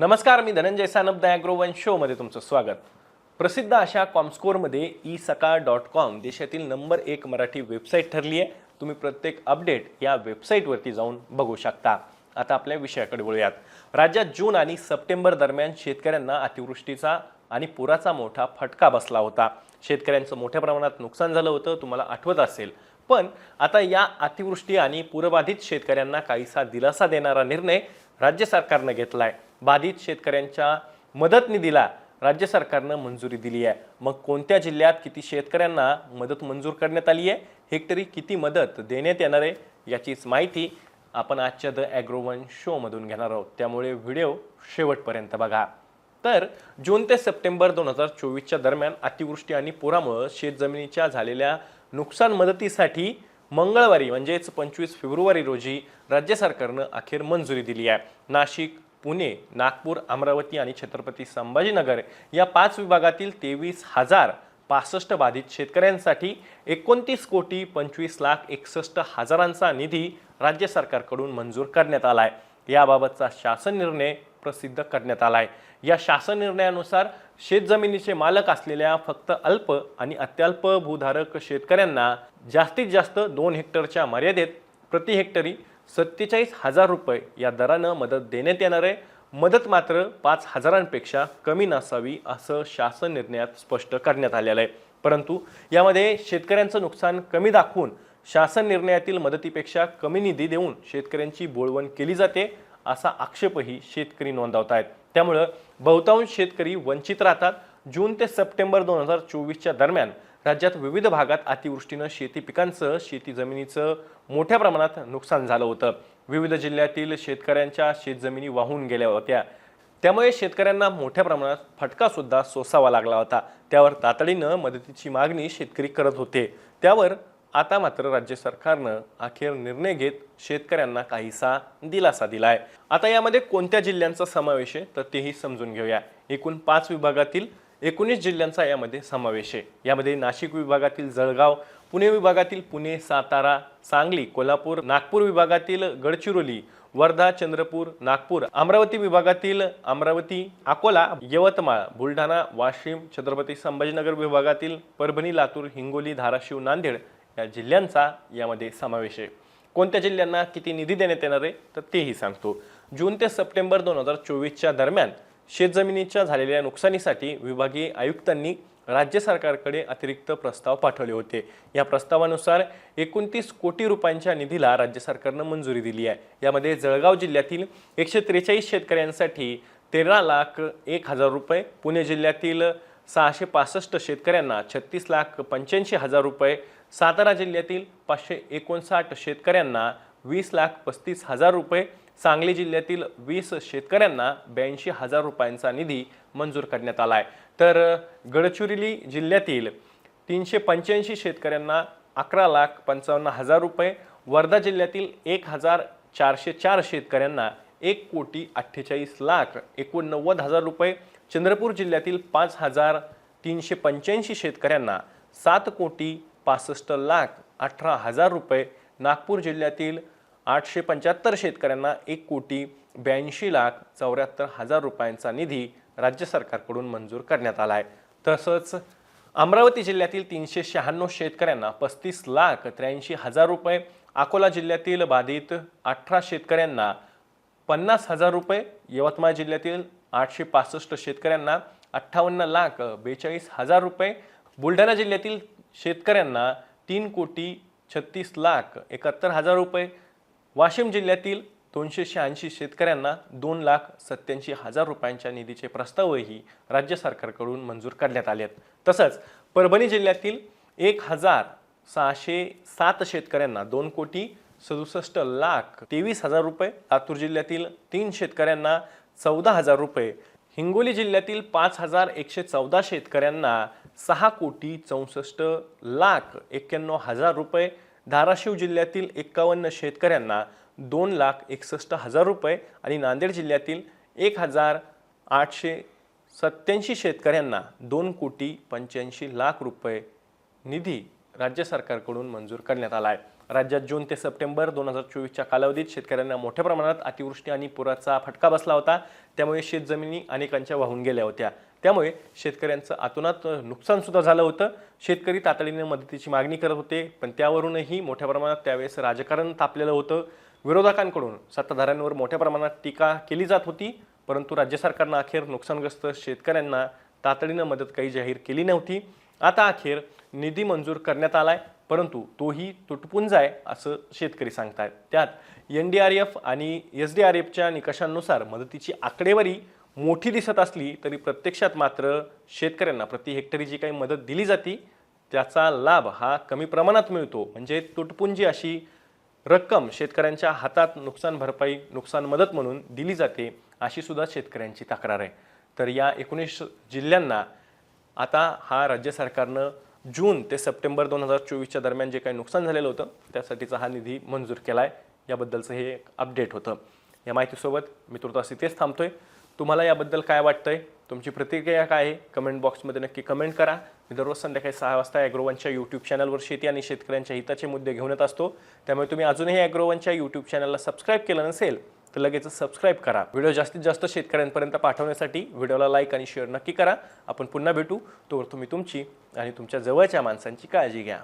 नमस्कार मी धनंजय सानप द ॲग्रोवन शोमध्ये तुमचं स्वागत. प्रसिद्ध अशा कॉमस्कोरमध्ये ई सकाळ डॉट कॉम देशातील नंबर एक मराठी वेबसाईट ठरली आहे. तुम्ही प्रत्येक अपडेट या वेबसाईटवरती जाऊन बघू शकता. आता आपल्या विषयाकडे वळूयात. राज्यात जून आणि सप्टेंबर दरम्यान शेतकऱ्यांना अतिवृष्टीचा आणि पुराचा मोठा फटका बसला होता. शेतकऱ्यांचं मोठ्या प्रमाणात नुकसान झालं होतं तुम्हाला आठवत असेल. पण आता या अतिवृष्टी आणि पूरबाधित शेतकऱ्यांना काहीसा दिलासा देणारा निर्णय राज्य सरकारनं घेतला आहे बाधित शेतकऱ्यांच्या मदत निधीला राज्य सरकारनं मंजुरी दिली आहे. मग कोणत्या जिल्ह्यात किती शेतकऱ्यांना मदत मंजूर करण्यात आली आहे? हेक्टरी किती मदत देण्यात येणार आहे याचीच माहिती आपण आजच्या द ॲग्रोवन शोमधून घेणार आहोत. त्यामुळे व्हिडिओ शेवटपर्यंत बघा. तर जून ते सप्टेंबर दोन हजार चोवीसच्या दरम्यान अतिवृष्टी आणि पुरामुळं शेतजमिनीच्या झालेल्या नुकसान मदतीसाठी मंगळवारी म्हणजेच पंचवीस फेब्रुवारी रोजी राज्य सरकारनं अखेर मंजुरी दिली आहे. नाशिक पुणे नागपूर अमरावती आणि छत्रपती संभाजीनगर या पाच विभागातील तेवीस हजार पासष्ट बाधित शेतकऱ्यांसाठी एकोणतीस कोटी पंचवीस लाख एकसष्ट हजारांचा निधी राज्य सरकारकडून मंजूर करण्यात आला आहे याबाबतचा शासन निर्णय प्रसिद्ध करण्यात आला आहे या शासन निर्णयानुसार शेतजमिनीचे मालक असलेल्या फक्त अल्प आणि अत्यल्प भूधारक शेतकऱ्यांना जास्तीत जास्त दोन हेक्टरच्या मर्यादेत प्रति हेक्टरी सत्तेचाळीस हजार रुपये या दरानं मदत देण्यात येणार आहे. मदत मात्र पाच हजारांपेक्षा कमी नसावी असं शासन निर्णयात स्पष्ट करण्यात आलेलं आहे. परंतु यामध्ये शेतकऱ्यांचं नुकसान कमी दाखवून शासन निर्णयातील मदतीपेक्षा कमी निधी देऊन शेतकऱ्यांची बोळवण केली जाते असा आक्षेपही शेतकरी नोंदवत आहेत. त्यामुळं बहुतांश शेतकरी वंचित राहतात. जून ते सप्टेंबर दोन हजार चोवीसच्या दरम्यान राज्यात विविध भागात अतिवृष्टीनं शेती पिकांचं शेती जमिनीचं मोठ्या प्रमाणात नुकसान झालं होतं. विविध जिल्ह्यातील शेतकऱ्यांच्या शेतजमिनी वाहून गेल्या होत्या. त्यामुळे शेतकऱ्यांना मोठ्या प्रमाणात फटका सुद्धा सोसावा लागला होता. त्यावर तातडीनं मदतीची मागणी शेतकरी करत होते. त्यावर आता मात्र राज्य सरकारनं अखेर निर्णय घेत शेतकऱ्यांना काहीसा दिलासा दिलाय. आता यामध्ये कोणत्या जिल्ह्यांचा समावेश आहे तर तेही समजून घेऊया. एकूण पाच विभागातील एकोणीस जिल्ह्यांचा यामध्ये समावेश आहे. यामध्ये नाशिक विभागातील जळगाव पुणे विभागातील पुणे सातारा सांगली कोल्हापूर नागपूर विभागातील गडचिरोली वर्धा चंद्रपूर नागपूर अमरावती विभागातील अमरावती अकोला यवतमाळ बुलढाणा वाशिम छत्रपती संभाजीनगर विभागातील परभणी लातूर हिंगोली धाराशिव नांदेड या जिल्ह्यांचा यामध्ये समावेश आहे. कोणत्या जिल्ह्यांना किती निधी देण्यात येणार आहे तर तेही सांगतो. जून ते सप्टेंबर दोन हजार चोवीसच्या दरम्यान शेतजमिनीच्या झालेल्या नुकसानीसाठी विभागीय आयुक्तांनी राज्य सरकारकडे अतिरिक्त प्रस्ताव पाठवले होते. या प्रस्तावानुसार एकोणतीस कोटी रुपयांच्या निधीला राज्य सरकारनं मंजुरी दिली आहे. यामध्ये जळगाव जिल्ह्यातील एकशे त्रेचाळीस शेतकऱ्यांसाठी तेरा लाख एक हजार रुपये पुणे जिल्ह्यातील सहाशे पासष्ट शेतकऱ्यांना छत्तीस लाख पंच्याऐंशी हजार रुपये सातारा जिल्ह्यातील पाचशे एकोणसाठ शेतकऱ्यांना वीस लाख पस्तीस हजार रुपये सांगली जिल्ह्यातील वीस शेतकऱ्यांना ब्याऐंशी हजार रुपयांचा निधी मंजूर करण्यात आला आहे. तर गडचिरोली जिल्ह्यातील तीनशे पंच्याऐंशी शेतकऱ्यांना अकरा लाख पंचावन्न हजार रुपये वर्धा जिल्ह्यातील एक हजार चारशे चार शेतकऱ्यांना एक कोटी अठ्ठेचाळीस लाख एकोणनव्वद हजार रुपये चंद्रपूर जिल्ह्यातील पाच हजार तीनशे पंच्याऐंशी शेतकऱ्यांना सात कोटी पासष्ट लाख अठरा हजार रुपये नागपूर जिल्ह्यातील आठशे पंच्याहत्तर शेतकऱ्यांना एक कोटी ब्याऐंशी लाख चौऱ्याहत्तर हजार रुपयांचा निधी राज्य सरकारकडून मंजूर करण्यात आला आहे. तसंच अमरावती जिल्ह्यातील तीनशे शहाण्णव शेतकऱ्यांना पस्तीस लाख त्र्याऐंशी हजार रुपये अकोला जिल्ह्यातील बाधित अठरा शेतकऱ्यांना पन्नास हजार रुपये यवतमाळ जिल्ह्यातील आठशे पासष्ट शेतकऱ्यांना अठ्ठावन्न लाख बेचाळीस हजार रुपये बुलढाणा जिल्ह्यातील शेतकऱ्यांना तीन कोटी छत्तीस लाख एकाहत्तर हजार रुपये वाशिम जिल्ह्यातील दोनशे शहाऐंशी शेतकऱ्यांना दोन लाख सत्याऐंशी हजार रुपयांच्या निधीचे प्रस्तावही राज्य सरकारकडून मंजूर करण्यात आले आहेत. तसंच परभणी जिल्ह्यातील एक हजार सहाशे सात शेतकऱ्यांना दोन कोटी सदुसष्ट लाख तेवीस हजार रुपये लातूर जिल्ह्यातील तीन शेतकऱ्यांना चौदा हजार रुपये हिंगोली जिल्ह्यातील पाच हजार एकशे चौदा शेतकऱ्यांना सहा कोटी चौसष्ट लाख एक्क्याण्णव हजार रुपये धाराशिव जिल्ह्यातील एक्कावन्न शेतकऱ्यांना दोन लाख एकसष्ट हजार रुपये आणि नांदेड जिल्ह्यातील एक हजार आठशे सत्याऐंशी शेतकऱ्यांना दोन कोटी पंच्याऐंशी लाख रुपये निधी राज्य सरकारकडून मंजूर करण्यात आला आहे. राज्यात जून ते सप्टेंबर दोन हजार चोवीसच्या कालावधीत शेतकऱ्यांना मोठ्या प्रमाणात अतिवृष्टी आणि पुराचा फटका बसला होता. त्यामुळे शेतजमिनी अनेकांच्या वाहून गेल्या होत्या. त्यामुळे शेतकऱ्यांचं आतोनात नुकसानसुद्धा झालं होतं. शेतकरी तातडीने मदतीची मागणी करत होते पण त्यावरूनही मोठ्या प्रमाणात त्यावेळेस राजकारण तापलेलं होतं. विरोधकांकडून सत्ताधाऱ्यांवर मोठ्या प्रमाणात टीका केली जात होती परंतु राज्य सरकारनं अखेर नुकसानग्रस्त शेतकऱ्यांना तातडीनं मदत काही जाहीर केली नव्हती. आता अखेर निधी मंजूर करण्यात आलाय परंतु तोही तुटपुंज आहे असं शेतकरी सांगतायत. त्यात एन डी आर एफ आणि एस डी आर एफच्या निकषांनुसार मदतीची आकडेवारी मोठी दिसत असली तरी प्रत्यक्षात मात्र शेतकऱ्यांना प्रति हेक्टरी जी काही मदत दिली जाते त्याचा लाभ हा कमी प्रमाणात मिळतो. म्हणजे तुटपुंजी अशी रक्कम शेतकऱ्यांच्या हातात नुकसान भरपाई नुकसान मदत म्हणून दिली जाते अशी सुद्धा शेतकऱ्यांची तक्रार आहे. तर या एकोणीस जिल्ह्यांना आता हा राज्य सरकारनं जून ते सप्टेंबर दोन हजार चोवीसच्या दरम्यान जे काही नुकसान झालेलं होतं त्यासाठीचा हा निधी मंजूर केला आहे याबद्दलचं हे एक अपडेट होतं. या माहितीसोबत मी तुर्तास इथेच थांबतोय. तुम्हाला याबद्दल काय वाटतंय? तुमची प्रतिक्रिया काय आहे? कमेंट बॉक्समध्ये नक्की कमेंट करा. मी दररोज संध्याकाळी सहा वाजता ॲग्रोवनच्या यूट्यूब चॅनलवर शेती आणि शेतकऱ्यांच्या हिताचे मुद्दे घेऊन येत असतो. त्यामुळे तुम्ही अजूनही ॲग्रोवनच्या यूट्यूब चॅनलला सबस्क्राईब केलं नसेल तर लगेच सबस्क्राईब करा. व्हिडिओ जास्तीत जास्त शेतकऱ्यांपर्यंत पाठवण्यासाठी व्हिडिओला लाईक आणि शेअर नक्की करा. आपण पुन्हा भेटू. तोवर तुम्ही तुमची आणि तुमच्या जवळच्या माणसांची काळजी घ्या.